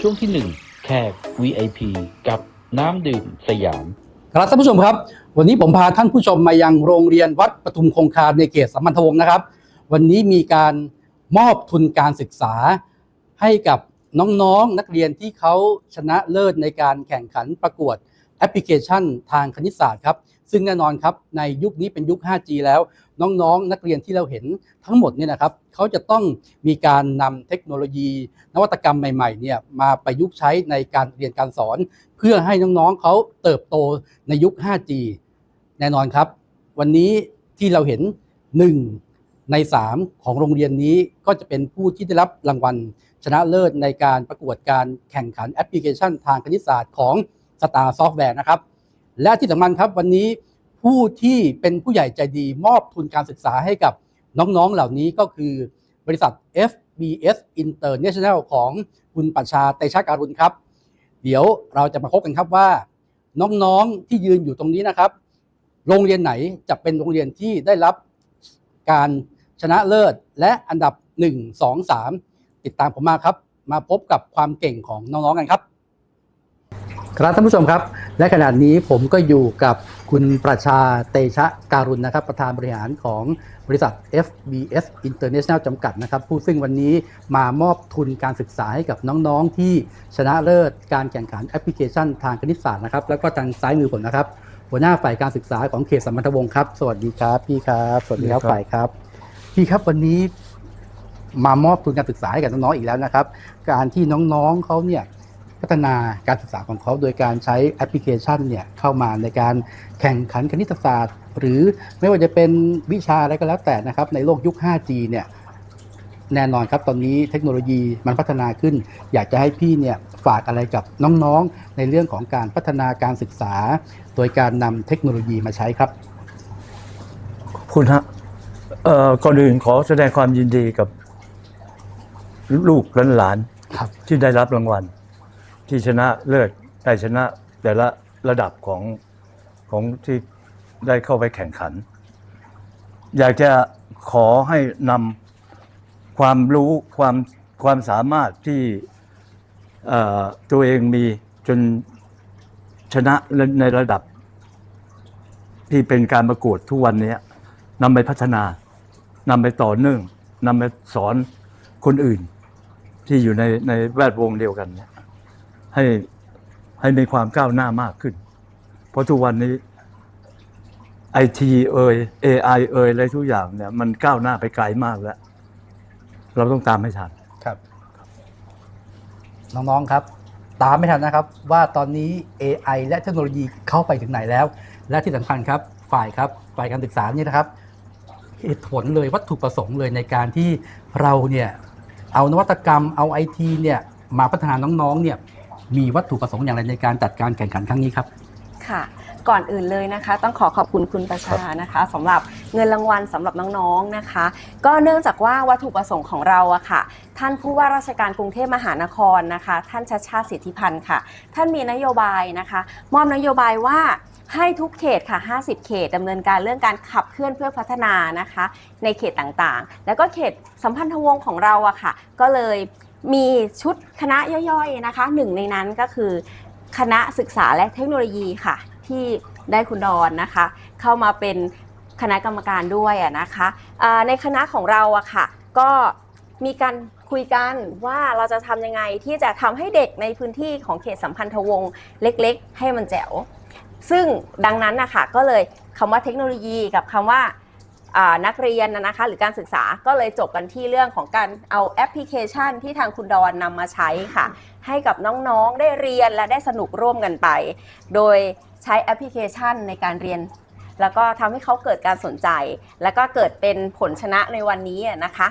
ช่วงที่ 1 แขก VIP กับน้ำดื่มสยามครับท่านผู้ชมครับ วันนี้ผมพาท่านผู้ชมมายังโรงเรียนวัดปทุมคงคาในเขตสัมพันธวงศ์นะครับ วันนี้มีการมอบทุนการศึกษาให้กับน้องๆนักเรียนที่เขาชนะเลิศในการแข่งขันประกวดแอปพลิเคชันทางคณิตศาสตร์ครับ ซึ่งแน่นอนครับในยุคนี้เป็นยุค 5G แล้วน้องๆ นักเรียนที่เราเห็นทั้งหมดเนี่ยนะครับเขาจะต้องมีการนำเทคโนโลยี นวัตกรรมใหม่ๆเนี่ยมาประยุกต์ใช้ในการเรียนการสอน เพื่อให้น้องๆเขาเติบโตในยุค 5G แน่นอนครับ วันนี้ที่เราเห็น 1 ใน 3 ของโรงเรียนนี้ก็จะเป็นผู้ที่ได้รับรางวัล ชนะเลิศในการประกวดการแข่งขันแอปพลิเคชันทางคณิตศาสตร์ของ Star Software นะครับ และที่สำคัญครับวันนี้ผู้ที่เป็นผู้ใหญ่ใจดีมอบทุนการศึกษาให้กับน้องๆเหล่านี้ก็คือบริษัท FBS International ของคุณปัชชาเตชะการุณครับ เดี๋ยวเราจะมาพบกันครับว่า น้องๆที่ยืนอยู่ตรงนี้นะครับ โรงเรียนไหนจะเป็นโรงเรียนที่ได้รับการชนะเลิศและอันดับ 1 2 3 ติดตามผมมาครับ มาพบกับความเก่งของน้องๆกันครับ ครับท่านผู้ชมครับ และขณะนี้ผมก็อยู่กับคุณประชาเตชะการุณนะครับ ประธานบริหารของบริษัท FBS International จำกัดนะครับ ผู้ซึ่งวันนี้มามอบทุนการศึกษาให้กับน้องๆ ที่ชนะเลิศการแข่งขันแอปพลิเคชันทางคณิตศาสตร์นะครับ แล้วก็ทางซ้ายมือผมนะครับ หัวหน้าฝ่ายการศึกษาของเขตสัมพันธวงศ์ครับ สวัสดีครับพี่ครับสวัสดีครับสวัสดีครับฝ่ายครับ พี่ครับวันนี้มามอบทุนการศึกษาให้กับน้องๆอีกแล้วนะครับ การที่น้องๆเขาเนี่ย พัฒนาการศึกษาของเขาโดยการใช้แอปพลิเคชันเนี่ยเข้ามาในการแข่งขันคณิตศาสตร์ หรือไม่ว่าจะเป็นวิชาอะไรก็แล้วแต่นะครับในโลกยุค 5G เนี่ยแน่นอนครับตอนนี้เทคโนโลยีมันพัฒนาขึ้น อยากจะให้พี่เนี่ยฝากอะไรกับน้องๆ ในเรื่องของการพัฒนาการศึกษา โดยการนำเทคโนโลยีมาใช้ครับขอบคุณฮะเอ่อก่อนอื่นขอแสดงความยินดีกับลูกและหลานครับที่ได้รับรางวัล ที่ชนะเลิศได้ชนะแต่ละระดับของของที่ได้เข้าไปแข่งขัน อยากจะขอให้นำความรู้ความความสามารถที่ตัวเองมีจนชนะในระดับ ที่เป็นการประกวดทุกวันนี้นำไปพัฒนานำไปต่อเนื่องนำไปสอนคนอื่น ที่อยู่ในในแวดวงเดียวกันเนี่ย ให้ให้มีความก้าวหน้ามากขึ้น เพราะทุกวันนี้ไอทีเอ่ย AI เอ่ยอะไรทุกอย่างเนี่ยมันก้าวหน้าไปไกลมากแล้ว เราต้องตามให้ทัน ครับ น้องๆครับ ตามไม่ทันนะครับ ว่าตอนนี้ AI และเทคโนโลยีเข้าไปถึงไหนแล้ว และที่สำคัญครับ ฝ่ายครับฝ่ายการศึกษานี่นะครับเหตุผลเลยวัตถุประสงค์เลยในการที่เราเนี่ยเอานวัตกรรมเอาไอทีเนี่ยมาพัฒนาน้องๆเนี่ย มีวัตถุประสงค์อย่างไรในการจัดการแข่งขันครั้งนี้ครับ ค่ะ ก่อนอื่นเลยนะคะ ต้องขอขอบคุณคุณประชานะคะสำหรับเงินรางวัลสำหรับน้องๆนะคะ ก็เนื่องจากว่าวัตถุประสงค์ของเราอะค่ะ ท่านผู้ว่าราชการกรุงเทพมหานครนะคะ ท่านชัชชาติสิทธิพันธ์ค่ะ ท่านมีนโยบายนะคะ มอบนโยบายว่าให้ทุกเขตค่ะ 50 เขตดำเนินการเรื่องการขับเคลื่อนเพื่อพัฒนานะคะ ในเขตต่างๆ แล้วก็เขตสัมพันธวงศ์ของเราอะค่ะ ก็เลย มีชุดคณะย่อยๆนะคะหนึ่งในนั้นก็คือคณะศึกษาและเทคโนโลยีค่ะ ที่ได้คุณดอนนะคะ เข้ามาเป็นคณะกรรมการด้วยนะคะในคณะของเราอะค่ะ ก็มีการคุยกันว่าเราจะทำยังไงที่จะทำให้เด็กในพื้นที่ของเขตสัมพันธวงศ์เล็กๆ ให้มันแจ๋ว ซึ่งดังนั้นนะคะก็เลยคำว่าเทคโนโลยีกับคำว่า นักเรียนนะคะหรือการศึกษาก็เลยจบกันที่เรื่องของการเอาแอปพลิเคชันที่ทางคุณดอนนำมาใช้ค่ะ ให้กับน้องๆได้เรียนและได้สนุกร่วมกันไป โดยใช้แอปพลิเคชันในการเรียน แล้วก็ทำให้เขาเกิดการสนใจ แล้วก็เกิดเป็นผลชนะในวันนี้นะคะ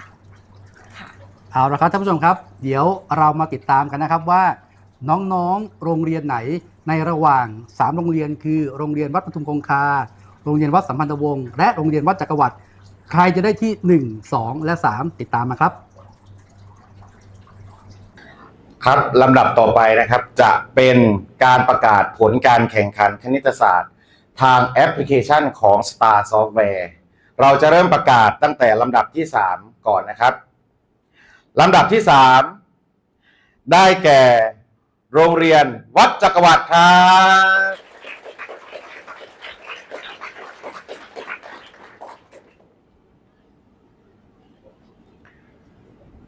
ค่ะเอาละครับท่านผู้ชมครับ เดี๋ยวเรามาติดตามกันนะครับว่า น้องๆโรงเรียนไหนในระหว่าง 3 โรงเรียน คือโรงเรียนวัดปทุมคงคา โรงเรียนวัดสัมพันธวงศ์และโรงเรียนวัดจักรวรรดิใครจะได้ที่ 1 2 และ 3 ติดตามมาครับ ครับลำดับต่อไปนะครับ จะเป็นการประกาศผลการแข่งขันคณิตศาสตร์ ทางแอปพลิเคชันของ Star Software เราจะเริ่มประกาศตั้งแต่ลำดับที่ 3 ก่อนนะครับลำดับที่ 3 ได้แก่โรงเรียนวัดจักรวรรดิครับ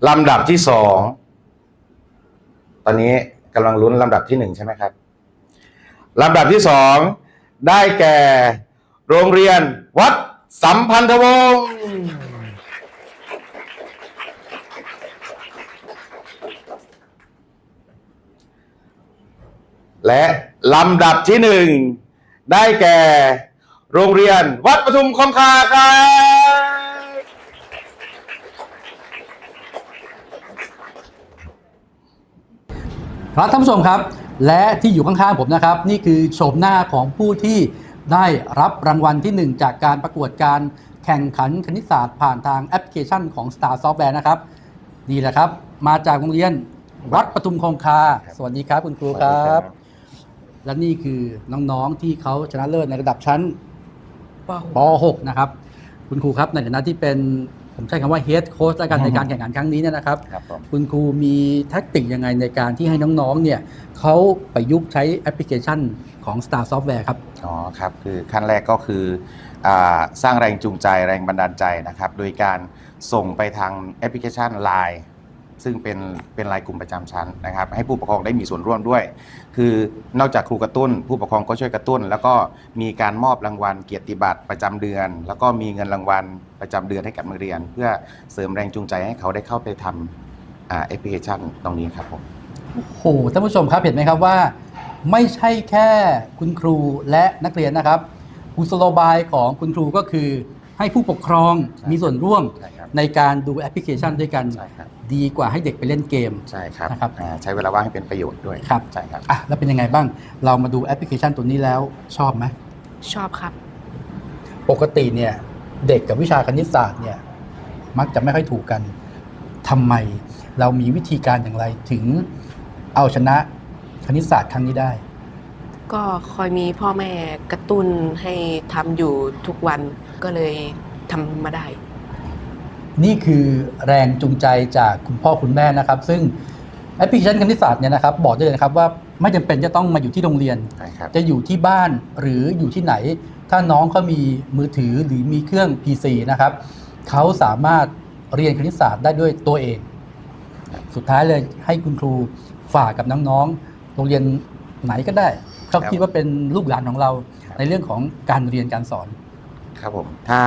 ลำดับที่สอง ตอนนี้กำลังลุ้นลำดับที่หนึ่งใช่ไหมครับ ลำดับที่สอง ได้แก่ โรงเรียนวัดสัมพันธวงศ์และลำดับที่หนึ่ง ได้แก่ โรงเรียนวัดปทุมคงคาครับ ครับท่านผู้ชมครับ และที่อยู่ข้างๆผมนะครับ นี่คือโฉมหน้าของผู้ที่ได้รับรางวัลที่ 1 จากการประกวดการแข่งขันคณิตศาสตร์ผ่านทางแอปพลิเคชันของ Star Software นะครับ นี่แหละครับ มาจากโรงเรียนวัดปทุมคงคา สวัสดีครับคุณครูครับ และนี่คือน้องๆที่เขาชนะเลิศในระดับชั้นป .6 นะครับ คุณครูครับในฐานะที่เป็น ผมใช้คำว่า Head Coach แล้วกันในการแข่งขันครั้งนี้เนี่ยนะครับครับผมคุณครูมีแท็กติกยังไงในการที่ให้น้องๆเนี่ยเขาประยุกต์ใช้แอปพลิเคชันของ Star Software ครับ อ๋อครับคือขั้นแรกก็คืออาสร้างแรงจูงใจแรงบันดาลใจนะครับ โดยการส่งไปทางแอปพลิเคชัน Line ซึ่งเป็นเป็นไลน์กลุ่มประจำชั้นนะครับ ให้ผู้ปกครองได้มีส่วนร่วมด้วย คือนอกจากครูกระตุ้น ผู้ปกครองก็ช่วยกระตุ้น แล้วก็มีการมอบรางวัลเกียรติบัตรประจำเดือน แล้วก็มีเงินรางวัลประจำเดือนให้กับนักเรียน เพื่อเสริมแรงจูงใจให้เขาได้เข้าไปทำอ่าแอปพลิเคชันตรงนี้ครับผมโอ้โหท่านผู้ชมครับเห็นไหมครับว่า ไม่ใช่แค่คุณครูและนักเรียนนะครับกุศโลบายของคุณครูก็คือให้ผู้ปกครองใช่มีส่วนร่วมใช่ครับในการดูแอปพลิเคชันด้วยกันใช่ครับ ดีกว่าให้เด็กไปเล่นเกม ใช่ครับนะครับ อ่าใช้เวลาว่างให้เป็นประโยชน์ด้วยครับ ใช่ครับ อะแล้วเป็นยังไงบ้าง เรามาดูแอปพลิเคชันตัวนี้แล้วชอบไหมชอบครับ ปกติเนี่ยเด็กกับวิชาคณิตศาสตร์เนี่ยมักจะไม่ค่อยถูกกันทำไม เรามีวิธีการอย่างไรถึงเอาชนะคณิตศาสตร์ครั้งนี้ได้ ก็คอยมีพ่อแม่กระตุ้นให้ทำอยู่ทุกวันก็เลยทำมาได้ นี่คือแรงจูงใจจากคุณพ่อคุณแม่นะครับ ซึ่งแอปพลิเคชันคณิตศาสตร์เนี่ยนะครับบอกได้เลยนะครับว่าไม่จำเป็นจะต้องมาอยู่ที่โรงเรียน ใช่ครับ จะอยู่ที่บ้านหรืออยู่ที่ไหน ถ้าน้องเขามีมือถือหรือมีเครื่อง PC นะครับเขาสามารถเรียนคณิตศาสตร์ได้ด้วยตัวเอง สุดท้ายเลยให้คุณครูฝากกับน้องๆ โรงเรียนไหนก็ได้ เขาครับคิดว่าเป็นลูกหลานของเรา ครับ ในเรื่องของการเรียนการสอน ครับผมถ้า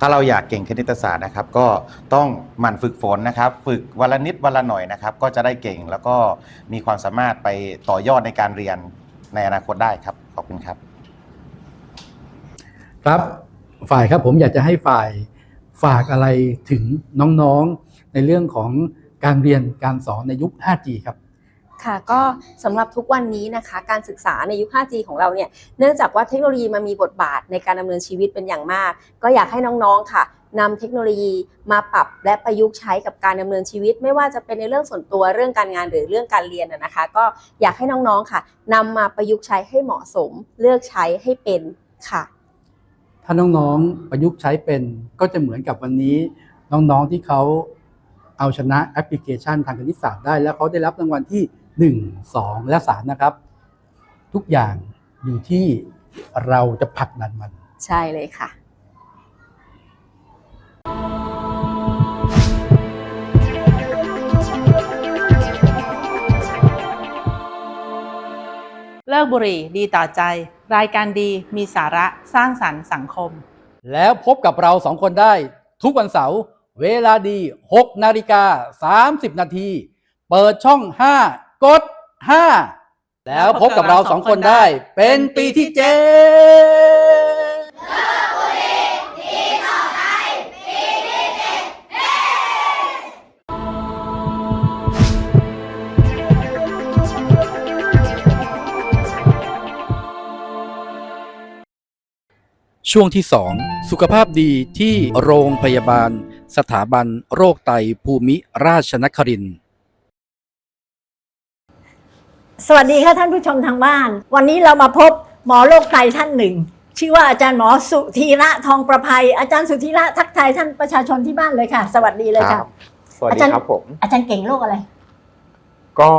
ถ้าเราอยากเก่งคณิตศาสตร์นะครับ ก็ต้องหมั่นฝึกฝนนะครับ ฝึกวันละนิดวันละหน่อยนะครับ ก็จะได้เก่งแล้วก็มีความสามารถไปต่อยอดในการเรียนในอนาคตได้ครับขอบคุณครับ ครับฝ่ายครับผมอยากจะให้ฝ่ายฝากอะไรถึงน้องๆในเรื่องของการเรียนการสอนในยุค 5G ครับ ค่ะก็สำหรับทุกวันนี้นะคะการศึกษาในยุค 5G ของเราเนี่ยเนื่องจากว่าเทคโนโลยีมันมีบทบาทในการดำเนินชีวิตเป็นอย่างมาก ก็อยากให้น้องๆค่ะนำเทคโนโลยีมาปรับและประยุกต์ใช้กับการดำเนินชีวิต ไม่ว่าจะเป็นในเรื่องส่วนตัวเรื่องการงานหรือเรื่องการเรียนนะคะ ก็อยากให้น้องๆค่ะนำมาประยุกต์ใช้ให้เหมาะสม เลือกใช้ให้เป็นค่ะ ถ้าน้องๆประยุกต์ใช้เป็นก็จะเหมือนกับวันนี้น้องๆที่เขาเอาชนะแอปพลิเคชันทางคณิตศาสตร์ได้ แล้วเขาได้รับรางวัลที่ 1 2 และ 3 นะครับ ทุกอย่างอยู่ที่เราจะผลักดันมัน ใช่เลยค่ะเลิกบุหรี่ดีต่อใจ รายการดีมีสาระสร้างสรรค์สังคม แล้วพบกับเราสองคนได้ ทุกวันเสาร์เวลาดี 6 นาฬิกา 30 นาที เปิดช่อง 5 กด 5 แล้วพบกับเราสองคนได้ เป็นปีที่เจ็ดช่วงที่ 2 สุขภาพดีที่โรงพยาบาล สถาบันโรคไตภูมิราชนครินทร์ สวัสดีค่ะท่านผู้ชมทางบ้าน วันนี้เรามาพบหมอโรคไตท่านหนึ่ง ชื่อว่าอาจารย์หมอสุธีระทองประภัย อาจารย์สุธีระทักทายท่านประชาชนที่บ้านเลยค่ะ สวัสดีเลยค่ะ สวัสอาดีจารย์ครับผม อาจารย์เก่งโรคอะไร ก็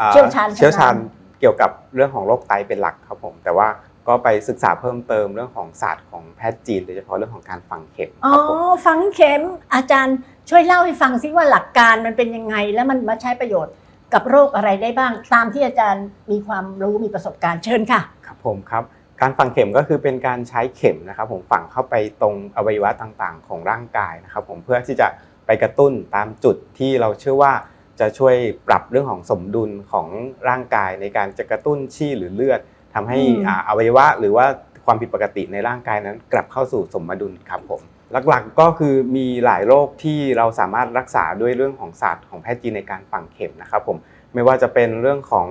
อ่เชี่ยวชาญเชี่ยวชาญชำนาญเกี่ยวกับเรื่องของโรคไตเป็นหลักครับผม แต่ว่าก็ไปศึกษาเพิ่มเติมเรื่องของศาสตร์ของแพทย์จีนโดยเฉพาะเรื่องของการฝังเข็มอ๋คอรับผมฝังเข็มอาจารย์ช่วยเล่าให้ฟังซิว่าหลักการมันเป็นยังไง แล้วมันมาใช้ประโยชน์ กับโรคอะไรได้บ้าง ตามที่อาจารย์มีความรู้มีประสบการณ์เชิญค่ะ ครับผมครับ การฝังเข็มก็คือเป็นการใช้เข็มนะครับ ผมฝังเข้าไปตรงอวัยวะต่างๆ ของร่างกายนะครับ ผมเพื่อที่จะไปกระตุ้นตามจุดที่เราเชื่อว่าจะช่วยปรับเรื่องของสมดุลของร่างกายในการจะกระตุ้นชี่หรือเลือดทำให้อืมอ่าอวัยวะหรือว่าความผิดปกติในร่างกายนั้น กลับเข้าสู่สมดุลครับผม หลักๆก็คือมีหลายโรคที่เราสามารถรักษาด้วยเรื่องของศาสตร์ของแพทย์จีนในการฝังเข็มนะครับผมไม่ว่าจะเป็นเรื่องของ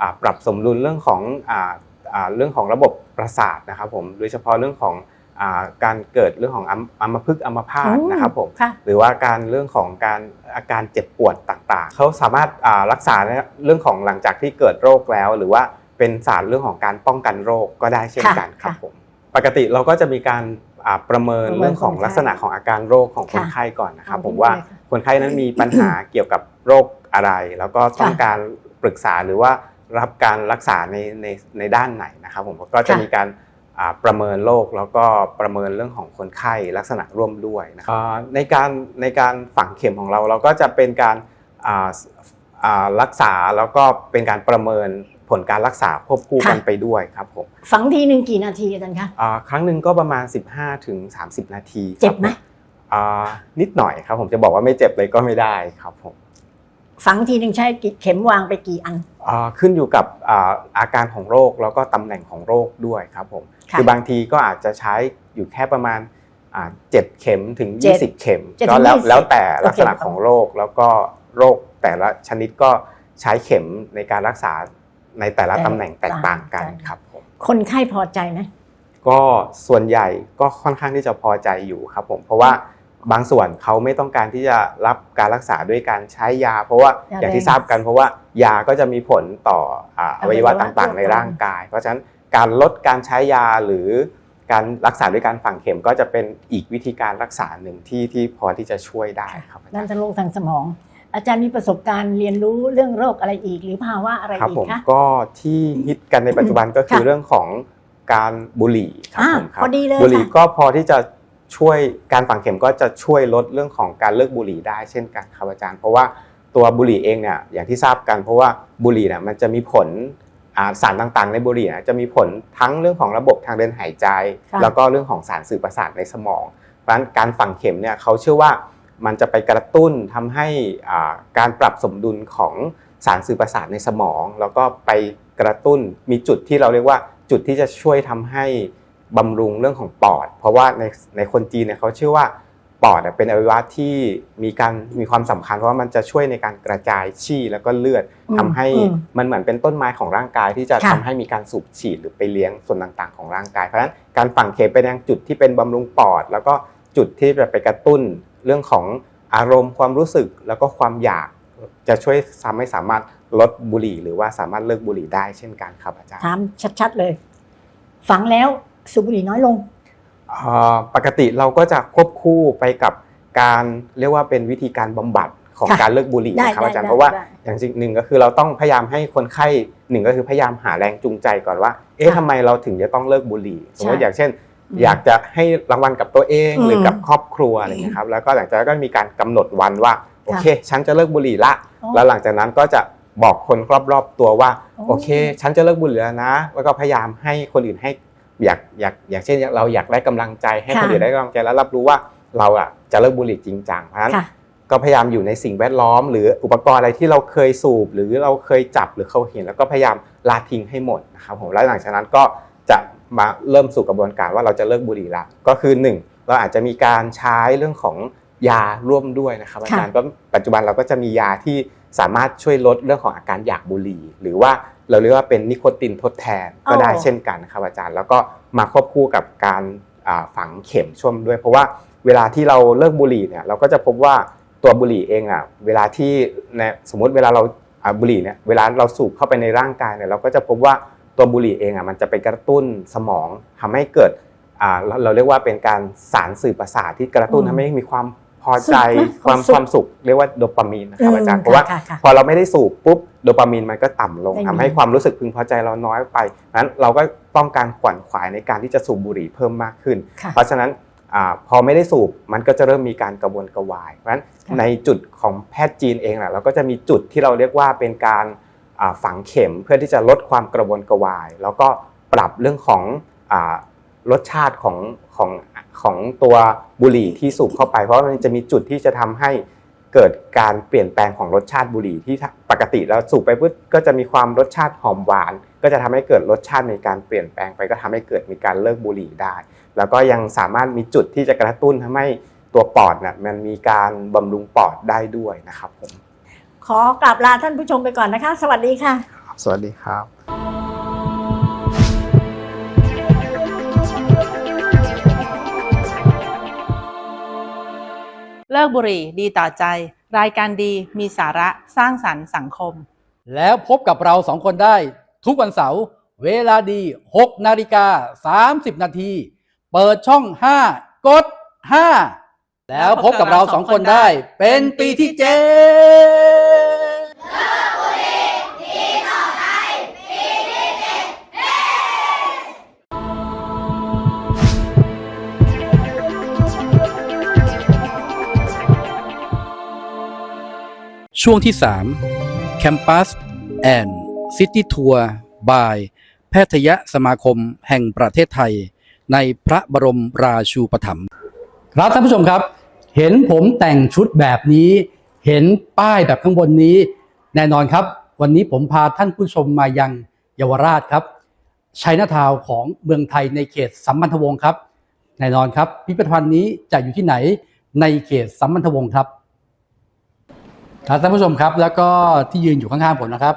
อ่าปรับสมดุลเรื่องของอ่าอ่าเรื่องของระบบประสาทนะครับผมโดยเฉพาะเรื่องของอ่าการเกิดเรื่องของอัมอัมพฤกษ์อัมพาตอืมนะครับผมค่ะหรือว่าการเรื่องของการอาการเจ็บปวดต่างๆ เขาสามารถอ่ารักษาเรื่องของหลังจากที่เกิดโรคแล้ว หรือว่าเป็นศาสตร์เรื่องของการป้องกันโรคก็ได้เช่นกันค่ะครับค่ะผม ปกติเราก็จะมีการอ่าประเมินประเมินเรื่องของคนไข้ลักษณะของอาการโรคของคนค่ะไข้ก่อนนะครับเอาผมว่าได้เลยค่ะคนไข้นั้นมีปัญหาเกี่ยวกับโรคอะไร แล้วก็ต้องค่ะการปรึกษาหรือว่ารับการรักษาในในในด้านไหนนะครับผมก็จะค่ะมีการอ่าประเมินโรคแล้วก็ประเมินเรื่องของคนไข้ลักษณะร่วมด้วยนะครับอ่าในการในการฝังเข็มของเราเราก็จะเป็นการอ่าอ่ารักษาแล้วก็เป็นการประเมิน ผลการรักษาควบคู่กันค่ะไปด้วยครับผมฝังทีหนึ่งกี่นาทีอาจารย์คะอ่าครั้งหนึ่งก็ประมาณ 15ถึง30 นาทีครับเจ็บไหมอ่านิดหน่อยครับผมจะบอกว่าไม่เจ็บเลยก็ไม่ได้ครับผมฝังทีหนึ่งใช้กี่เข็มวางไปกี่อันอ่าขึ้นอยู่กับอาอาการของโรคแล้วก็ตำแหน่งของโรคด้วยครับผมค่ะอบางทีก็อาจจะใช้อยู่แค่ประมาณอ่าเจ็ดเข็มถึงเจ็ด20 เข็มเจ็ดก็ถึงแล้ว20แล้วแต่ลักษณะโอเคของโรคแล้วก็โรคแต่ละชนิดก็ใช้เข็มในการรักษา ในแต่ละตำแหน่งแตกต่างกันครับผมคนไข้พอใจไหมก็ส่วนใหญ่ก็ค่อนข้างที่จะพอใจอยู่ครับผมเพราะว่าบางส่วนเขาไม่ต้องการที่จะรับการรักษาด้วยการใช้ยา เพราะว่าอย่างที่ทราบกัน เพราะว่ายาก็จะมีผลต่ออ่าอวัยวะต่างๆ ในร่างกาย เพราะฉะนั้นการลดการใช้ยาหรือการรักษาด้วยการฝังเข็มก็จะเป็นอีกวิธีการรักษาหนึ่งที่ที่พอที่จะช่วยได้ครับอาจาด้ารนย์ทางโรคทางสมอง อาจารย์มีประสบการณ์เรียนรู้เรื่องโรคอะไรอีก หรือภาวะอะไรครับอีผกมคะก็ที่ฮิตกันในปัจจุบันก็คือค่ะเรื่องของการบุหรี่ครับอ่าผมครับพอดีเลยบุหรี่ค่ะก็พอที่จะช่วยการฝังเข็มก็จะช่วยลดเรื่องของการเลิกบุหรี่ได้เช่นกันครับอาจารย์ เพราะว่าตัวบุหรี่เองเนี่ยอย่างที่ทราบกัน เพราะว่าบุหรี่เนี่ยมันจะมีผลอ่าสารต่างๆ ในบุหรี่เนี่ยจะมีผลทั้งเรื่องของระบบทางเดินหายใจค่ะแล้วก็เรื่องของสารสื่อประสาทในสมองเพราะฉะนั้นการฝังเข็มเนี่ยเขาเชื่อว่า มันจะไปกระตุ้นทำให้อ่าการปรับสมดุลของสารสื่อประสาทในสมอง แล้วก็ไปกระตุ้นมีจุดที่เราเรียกว่าจุดที่จะช่วยทำให้บำรุงเรื่องของปอด เพราะว่าในในคนจีนเนี่ยเขาเชื่อว่าปอดเนี่ยเป็นอวัยวะที่มีการมีความสำคัญเพราะว่ามันจะช่วยในการกระจายชี่แล้วก็เลือดอืมทำให้อืมมันเหมือนเป็นต้นไม้ของร่างกายที่จะค่ะทำให้มีการสูบฉีดหรือไปเลี้ยงส่วนต่างๆ ของร่างกายเพราะฉะนั้นการฝังเข็มไปยังจุดที่เป็นบำรุงปอด แล้วก็จุดที่จะไปกระตุ้น เรื่องของอารมณ์ความรู้สึกแล้วก็ความอยากจะช่วยทำให้สามารถลดบุหรี่ หรือว่าสามารถเลิกบุหรี่ได้เช่นกันครับอาจารย์ถามชัดๆเลย ฝังแล้วสูบบุหรี่น้อยลงอ่าปกติเราก็จะควบคู่ไปกับการเรียกว่าเป็นวิธีการบำบัดของค่ะการเลิกบุหรี่ได้นะครับได้อาจารย์ได้เพราะว่าได้อย่างสิ่งหนึ่งก็คือเราต้องพยายามให้คนไข้หนึ่งก็คือพยายามหาแรงจูงใจก่อนว่า เอ๊ะค่ะทำไมเราถึงจะต้องเลิกบุหรี่สมมติใช่อย่างเช่น อืมอยากจะให้รางวัลกับตัวเองอืมหรือกับครอบครัวอะไรอย่างเงี้ยครับแล้วก็หลังจากนั้นก็มีการกำหนดวันว่าโอเค ฉันจะเลิกบุหรี่ละอ๋อแล้วหลังจากนั้นก็จะบอกคนรอบๆตัวว่าอ๋อโอเค ฉันจะเลิกบุหรี่แล้วนะ แล้วก็พยายามให้คนอื่นให้อยากอยากอย่างเช่นเราอยากได้กำลังใจให้ค่ะคนอื่นได้กำลังใจแล้วรับรู้ว่าเราอะจะเลิกบุหรี่จริงจังเพราะฉะนั้นค่ะก็พยายามอยู่ในสิ่งแวดล้อม หรืออุปกรณ์อะไรที่เราเคยสูบ หรือเราเคยจับหรือเขาเห็น แล้วก็พยายามละทิ้งให้หมดนะครับผมแล้วหลังจากนั้นก็จะ มาเริ่มสู่กระบวนการว่าเราจะเลิกบุหรี่ละก็คือหนึ่งเราอาจจะมีการใช้เรื่องของยาร่วมด้วยนะครับอาจารย์ก็ปัจจุบันเราก็จะมียาที่สามารถช่วยลดเรื่องของอาการอยากบุหรี่ หรือว่าเราเรียกว่าเป็นนิโคตินทดแทนก็ได้อ๋อเช่นกันนะครับอาจารย์แล้วก็มาควบคู่กับการอ่าฝังเข็มช่วมด้วย เพราะว่าเวลาที่เราเลิกบุหรี่เนี่ยเราก็จะพบว่าตัวบุหรี่เองอะเวลาที่ในสมมติเวลาเราอ่าบุหรี่เนี่ยเวลาเราสูบเข้าไปในร่างกายเนี่ยเราก็จะพบว่า ตัวบุหรี่เองอะมันจะไปกระตุ้นสมองทำให้เกิดอ่าเราเราเรียกว่าเป็นการสารสื่อประสาทที่กระตุ้นอืมทำให้มีความพอใจสุขนะความสุขความสุขเรียกว่าโดปามีนนะครับอืมอาจารย์เพราะว่าค่ะค่ะพอเราไม่ได้สูบปุ๊บโดปามีนมันก็ต่ำลงไม่มีทำให้ความรู้สึกพึงพอใจเราน้อยไปนั้นเราก็ต้องการขวนขวายในการที่จะสูบบุหรี่เพิ่มมากขึ้นค่ะเพราะฉะนั้นอาพอไม่ได้สูบมันก็จะเริ่มมีการกระวนกระวายเพราะฉะนั้นค่ะในจุดของแพทย์จีนเองแหละเราก็จะมีจุดที่เราเรียกว่าเป็นการอ่า ฝังเข็มเพื่อที่จะลดความกระวนกระวาย แล้วก็ปรับเรื่องของรสชาติของของของตัวบุหรี่ที่สูบเข้าไป เพราะว่ามันจะมีจุดที่จะทำให้เกิดการเปลี่ยนแปลงของรสชาติบุหรี่ที่ปกติแล้วสูบไปปุ๊บก็จะมีความรสชาติหอมหวาน ก็จะทำให้เกิดรสชาติในการเปลี่ยนแปลงไป ก็ทำให้เกิดมีการเลิกบุหรี่ได้ แล้วก็ยังสามารถมีจุดที่จะกระตุ้นทำให้ตัวปอดนี่ยมันมีการบำรุงปอดได้ด้วยนะครับผม ขอกราบลาท่านผู้ชมไปก่อนนะคะ สวัสดีค่ะ สวัสดีครับเลิกบุหรี่ดีต่อใจ รายการดีมีสาระสร้างสรรค์สังคม แล้วพบกับเราสองคนได้ ทุกวันเสาร์เวลาดี 6 นาฬิกา 30 นาที เปิดช่อง 5 กด 5 แล้วพบกับเราสองคนได้ เป็นปีที่เจ็ดช่วงที่ 3 Campus and City Tour by แพทยสมาคมแห่งประเทศไทย ในพระบรมราชูปถัมภ์ ครับท่านผู้ชมครับ เห็นผมแต่งชุดแบบนี้ เห็นป้ายแบบข้างบนนี้ แน่นอนครับ วันนี้ผมพาท่านผู้ชมมายังเยาวราชครับชัยนาทาวของเมืองไทยในเขตสัมพันธวงศ์ครับ แน่นอนครับ พิพิธภัณฑ์นี้จะอยู่ที่ไหนในเขตสัมพันธวงศ์ครับครับท่านผู้ชมครับ แล้วก็ที่ยืนอยู่ข้างๆผมนะครับ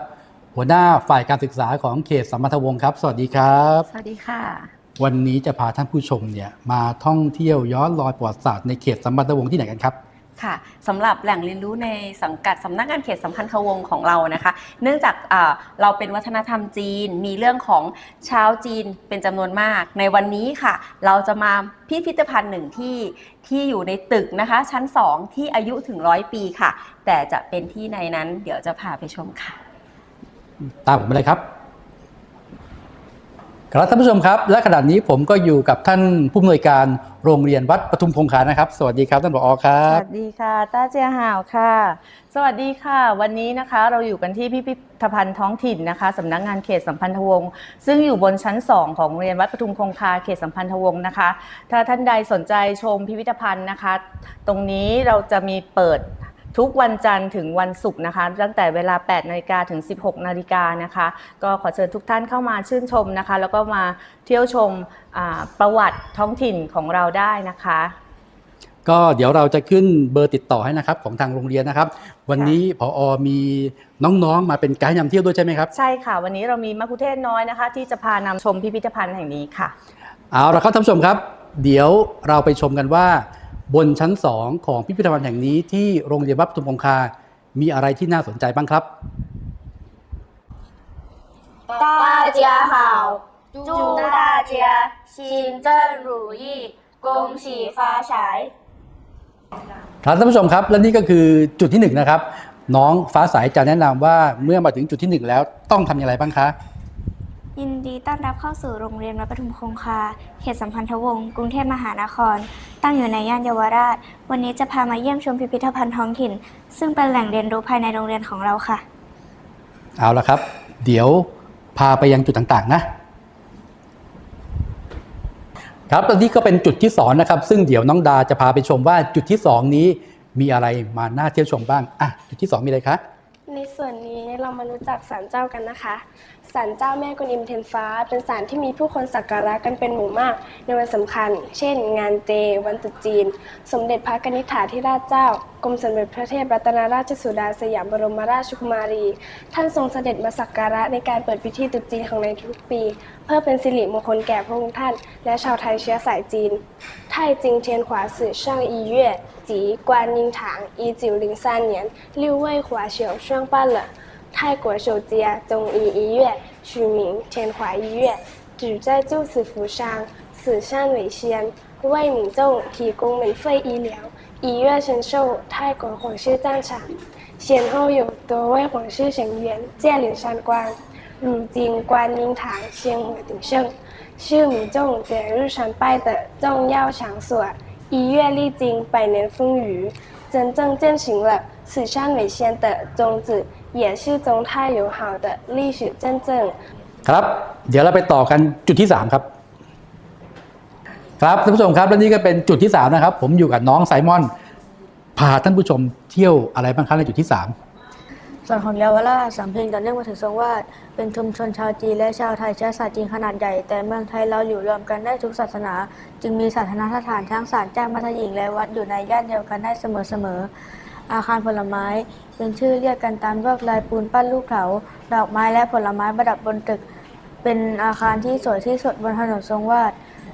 หัวหน้าฝ่ายการศึกษาของเขตสัมพันธวงศ์ครับ สวัสดีครับ สวัสดีค่ะ วันนี้จะพาท่านผู้ชมเนี่ยมาท่องเที่ยวย้อนรอยประวัติศาสตร์ในเขตสัมพันธวงศ์ที่ไหนกันครับค่ะสำหรับแหล่งเรียนรู้ในสังกัดสำนักงานเขตสัมพันธวงศ์ของเรานะคะ เนื่องจากอ่าเราเป็นวัฒนธรรมจีน มีเรื่องของชาวจีนเป็นจำนวนมาก ในวันนี้ค่ะ เราจะมาพิพิธภัณฑ์หนึ่งที่ที่อยู่ในตึกนะคะ ชั้น 2 ที่อายุถึงร้อยปีค่ะ แต่จะเป็นที่ในนั้นเดี๋ยวจะพาไปชมค่ะ ตามผมไปเลยครับ ครับท่านผู้ชมครับ และขณะนี้ผมก็อยู่กับท่านผู้อำนวยการโรงเรียนวัดปทุมคงคานะครับ สวัสดีครับท่านผอครัสบ วัสดีค่ะต้าเจียห่าวค่ะ สวัสดีค่ะ วันนี้นะคะเราอยู่กันที่พิพิธภัณฑ์ท้องถิ่นนะคะสำนักงานเขตสัมพันธวงศ์ซึ่งอยู่บนชั้น 2 ของโรงเรียนวัดปทุมคงคาเขตสัมพันธวงศ์นะคะ ถ้าท่านใดสนใจชมพิพิธภัณฑ์นะคะ ตรงนี้เราจะมีเปิด ทุกวันจันทร์ถึงวันศุกร์นะคะ ตั้งแต่เวลา 8นาฬิกาถึง 16นาฬิกานะคะ ก็ขอเชิญทุกท่านเข้ามาชื่นชมนะคะ แล้วก็มาเที่ยวชมอ่าประวัติท้องถิ่นของเราได้นะคะ ก็เดี๋ยวเราจะขึ้นเบอร์ติดต่อให้นะครับของทางโรงเรียนนะครับ วันนี้ผอมีน้องๆ มาเป็นไกด์นำเที่ยวด้วยใช่ไหมครับ ใช่ค่ะ วันนี้เรามีมัคคุเทศก์น้อยนะคะ ที่จะพานำชมพิพิธภัณฑ์แห่งนี้ค่ะ เอาละครับท่านผู้ชมครับ เดี๋ยวเราไปชมกันว่า บนชั้น 2 ของพิพิธภัณฑ์แห่งนี้ที่โรงเรียนวัดปทุมคงคา มีอะไรที่น่าสนใจบ้างครับ 大家好，祝大家新政如意，恭喜发财。 ครับท่านผู้ชมครับ และนี่ก็คือจุดที่หนึ่งนะครับ น้องฟ้าใสจะแนะนำว่าเมื่อมาถึงจุดที่หนึ่งแล้วต้องทำอย่างไรบ้างคะ ยินดีต้อนรับเข้าสู่โรงเรียนวัดปทุมคงคา เขตสัมพันธวงศ์กรุงเทพมหานคร ตั้งอยู่ในย่านเยาวราช วันนี้จะพามาเยี่ยมชมพิพิธภัณฑ์ท้องถิ่น ซึ่งเป็นแหล่งเรียนรู้ภายในโรงเรียนของเราค่ะ เอาละครับ เดี๋ยวพาไปยังจุดต่างๆ นะ ครับตอนนี้ก็เป็นจุดที่สองนะครับ ซึ่งเดี๋ยวน้องดาจะพาไปชมว่าจุดที่สองนี้มีอะไรมาน่าเที่ยวชมบ้างอะจุดที่สองมีอะไรคะในส่วนนี้เรามารู้จักศาลเจ้ากันนะคะ ศาลเจ้าแม่กวนอิมเทนฟ้า เป็นศาลที่มีผู้คนสักการะกันเป็นหมู่มาก ในวันสำคัญ เช่น งานเจ วันตรุษจีน สมเด็จพระนิษฐาธิราชเจ้ากรมสมเด็จพระเทพรัตนราชสุดาสยามบรมราชกุมารี ท่านทรงเสด็จมาสักการะในการเปิดพิธีตรุษจีนของในทุกปี เพื่อเป็นสิริมงคลแก่พระองค์ท่าน และชาวไทยเชื้อสายจีนไทยจิงเทียนขวาสื่อช่างอีเย่จีกวานยิงถางอีจิวลิงซานเหนียนลิวเว่ยขวาเฉียวช่างป้าเหลอ 泰国首家中医医院，取名天华医院，旨在救死扶伤，慈善为先，为民众提供免费医疗、医院深受泰国皇室战场，先后有多位皇室成员驾临参观。如今观音堂鲜活鼎盛，是民众节日参拜的重要场所。医院历经百年风雨，真正践行了慈善为先的宗旨，也是中泰友好的历史见证。 ครับ เดี๋ยวเราไปต่อกันจุดที่ 3 ครับ ครับท่านผู้ชมครับและนี่ก็เป็นจุดที่ 3 นะครับ ผมอยู่กับน้องไซมอน พาท่านผู้ชมเที่ยวอะไรบ้างครับในจุดที่ 3 ส่วนของเยาวราชสำเพ็งต่อเนื่องมาถึงทรงวาดเป็นชุมชนชาวจีนและชาวไทยเชื้อสายจีนขนาดใหญ่ แต่เมืองไทยเราอยู่รวมกันได้ทุกศาสนา จึงมีศาสนสถานทั้งศาลเจ้ามัทยิงและวัดอยู่ในย่านเดียวกันได้เสมอๆ อาคารผลไม้ เป็นชื่อเรียกกันตามลอดลายปูนปั้นลูกเขาดอกไม้และผลไม้ประดับบนตึก เป็นอาคารที่สวยที่สุดบนถนนทรงวาด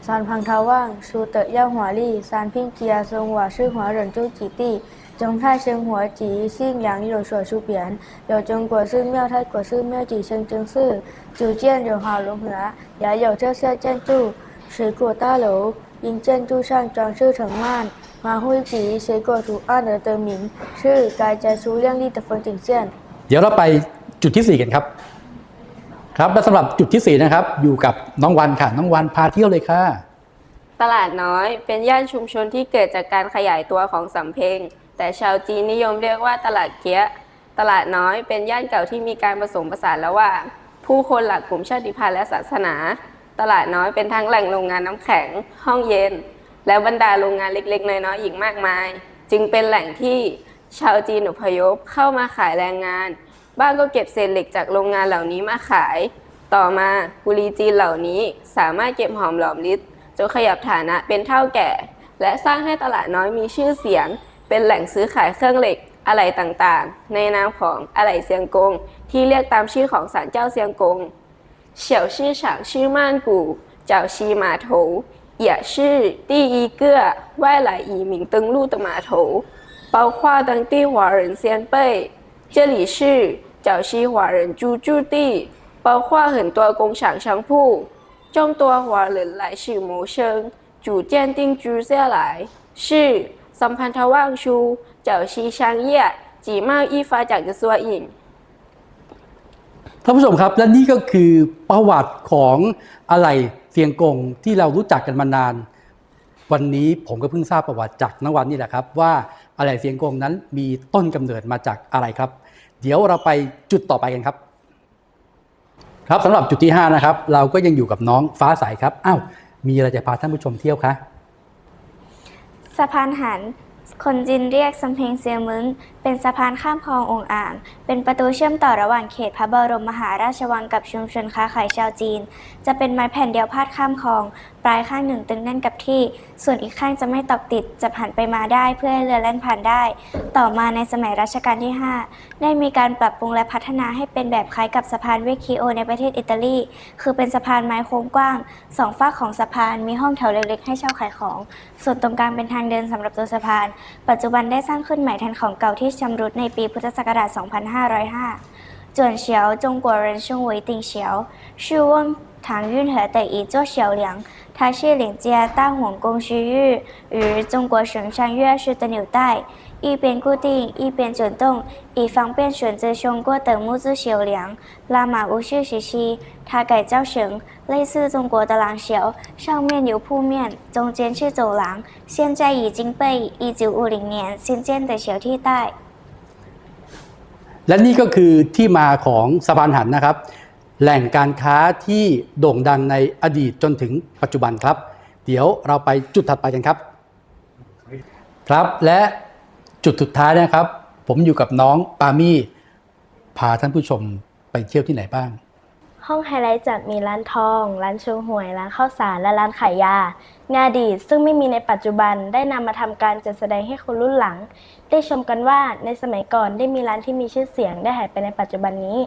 ซานพังทาว่าง ชูเตอร์เย่าหัวลี่ซานพิงเกียทรงหว่าชื่อหัวเหรินจู้จีตี้จงท่าเชิงหัวจีซิ่งหยางหยู่สวยชูเปียนเดี๋ยวจงกัวซื่อเมี่ยวไทยกัวซื่อเมี่ยวจีเชิงจึงซื่อจูเจียนเดี๋ยวหาวลงเหนือยาเดี๋ยวเชื่อเสื้อเจ้นจู้สือกัวต้าเหลวยิงเจ้นจู้ช่างจองชื่อถึงม่าน 花卉及水果图案而得名，是该家书亮丽的风景线。 เดี๋ยวเราไปจุดที่ 4 กันครับ ครับและสำหรับจุดที่ 4 นะครับ อยู่กับน้องวันค่ะ น้องวันพาเที่ยวเลยค่ะ ตลาดน้อยเป็นย่านชุมชนที่เกิดจากการขยายตัวของสำเพ็งแต่ชาวจีนนิยมเรียกว่าตลาดเกียะตลาดน้อยเป็นย่านเก่าที่มีการผสมผสานระหว่างผู้คนหลากกลุ่มชาติพันธุ์และศาสนา ตลาดน้อยเป็นทั้งแหล่งโรงงานน้ำแข็ง ห้องเย็น และบรรดาโรงงานเล็กๆ น้อยๆอีกมากมาย จึงเป็นแหล่งที่ชาวจีนอพยพเข้ามาขายแรงงาน บ้างก็เก็บเศษเหล็กจากโรงงานเหล่านี้มาขาย ต่อมากุลีจีนเหล่านี้สามารถเก็บหอมหลอมลิตรจนขยับฐานะเป็นเท่าแก่ และสร้างให้ตลาดน้อยมีชื่อเสียง เป็นแหล่งซื้อขายเครื่องเหล็กอะไหล่ต่างๆ ในนามของอะไหล่เซียงกง ที่เรียกตามชื่อของศาลเจ้าเซียงกงเฉียวชื่อฉางชื่อม่านกู่เจ้าชี码头也是第一个外来移民登陆的码头包括当地华人先辈这里是早期华人居住地包括很多工厂商铺众多华人来此谋生逐渐定居下来。是三方他望出早期商业及贸易发展的缩影。 ท่านผู้ชมครับและนี่ก็คือประวัติของอะไรเซียงกงที่เรารู้จักกันมานาน วันนี้ผมก็เพิ่งทราบประวัติจากนวันนี่แหละครับ ว่าอะไรเซียงกงนั้นมีต้นกำเนิดมาจากอะไรครับ เดี๋ยวเราไปจุดต่อไปกันครับ ครับสำหรับจุดที่ 5 นะครับ เราก็ยังอยู่กับน้องฟ้าใสครับอ้าวมีอะไรจะพาท่านผู้ชมเที่ยวคะสะพานหัน คนจีนเรียกสำเพ็งเซียงมึง เป็นสะพานข้ามคลององอ่าง เป็นประตูเชื่อมต่อระหว่างเขตพระบรมมหาราชวังกับชุมชนค้าขายชาวจีน จะเป็นไม้แผ่นเดียวพาดข้ามคลองปลายข้างหนึ่งตึงแน่นกับที่ ส่วนอีกข้างจะไม่ตอกติด จะผ่านไปมาได้เพื่อให้เรือแล่นผ่านได้ ต่อมาในสมัยรัชกาลที่ 5 ได้มีการปรับปรุงและพัฒนาให้เป็นแบบคล้ายกับสะพานเวคิโอในประเทศอิตาลี คือเป็นสะพานไม้โค้งกว้างสองฝากของสะพานมีห้องแถวเล็กๆให้เช่าขายของ ส่วนตรงกลางเป็นทางเดินสำหรับตัวสะพาน ปัจจุบันได้สร้างขึ้นใหม่แทนของเก่าที่ชำรุดในปีพุทธศักราช 2505จวนเฉียวจงกัวเรนชงวยติงเฉียวชื่ว่ 唐运河的一座桥梁。它是连接大皇宫区域与中国神山月市的纽带，一边固定，一边转动，以方便选择通过的木质桥梁。拉玛五世时期，它改造成类似中国的廊桥，上面有铺面，中间是走廊。现在已经被1950年新建的桥替代。 และนี่ก็คือที่มาของสะพานหันนะครับ แหล่งการค้าที่โด่งดังในอดีตจนถึงปัจจุบันครับ เดี๋ยวเราไปจุดถัดไปกันครับ ครับและจุดสุดท้ายนะครับ ผมอยู่กับน้องปามี่พาท่านผู้ชมไปเที่ยวที่ไหนบ้าง ห้องไฮไลท์จะมีร้านทอง ร้านโชว์หวย ร้านข้าวสาร และร้านขายยา งานอดีตซึ่งไม่มีในปัจจุบันได้นำมาทำการจัดแสดงให้คนรุ่นหลัง ได้ชมกันว่าในสมัยก่อนได้มีร้านที่มีชื่อเสียงได้หายไปในปัจจุบันนี้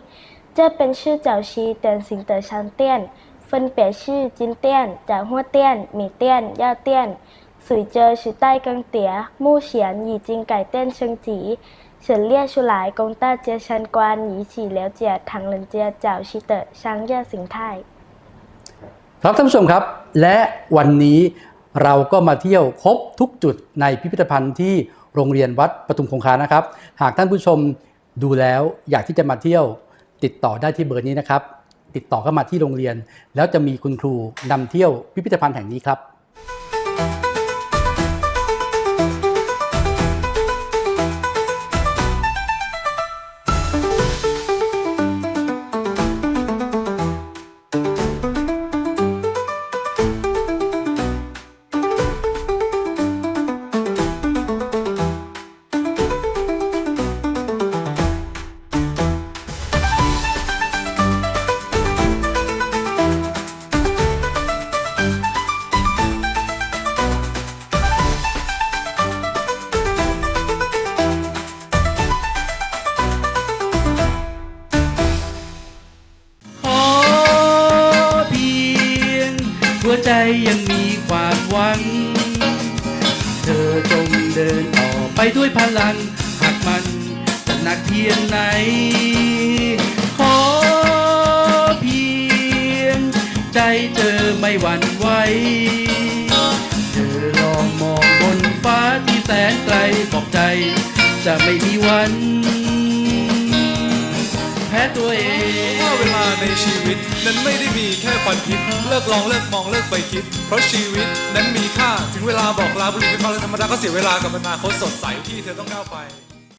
这เป็นชื่อเจ้าชีเตียนสิงเตอชันเตี้ยนเฟินเปียชื่อจินเตี้ยนจากหัวเตียนมีเตียนย่าเตียนสุยเจอชื่ต้กังเตียมู่เฉียนหยีจิงไก่เต้นชิงจีเฉินเลี่ยชุหลายกงต้าเจียชันกวนหยีฉีแล้วเจียถังหลินเจียเจ้ชีเตอช้างย่สิงไทยครับท่านผู้ชมครับ และวันนี้เราก็มาเที่ยวครบทุกจุดในพิพิธภัณฑ์ที่โรงเรียนวัดปทุมคงคานะครับ หากท่านผู้ชมดูแล้วอยากที่จะมาเที่ยว ติดต่อได้ที่เบอร์นี้นะครับ ติดต่อเข้ามาที่โรงเรียน แล้วจะมีคุณครูนำเที่ยวพิพิธภัณฑ์แห่งนี้ครับ ด้วยพลัง หากมันจะหนักเพียงไหน ขอเพียง ใจเธอไม่หวั่นไหวเธอลองมองบนฟ้าที่แสนไกลบอกใจ จะไม่มีวัน แพ้ตัวเองว่าเวลาในชีวิต นั้นไม่ได้มีแค่ความคิด เลิกลองเลิกมองเลิกไปคิด เพราะชีวิตนั้นมีค่า ถึงเวลาบอกลาบุหรี่เป็นความธรรมดาก็เสียเวลากับอนาคตสดใสที่เธอต้องก้าวไป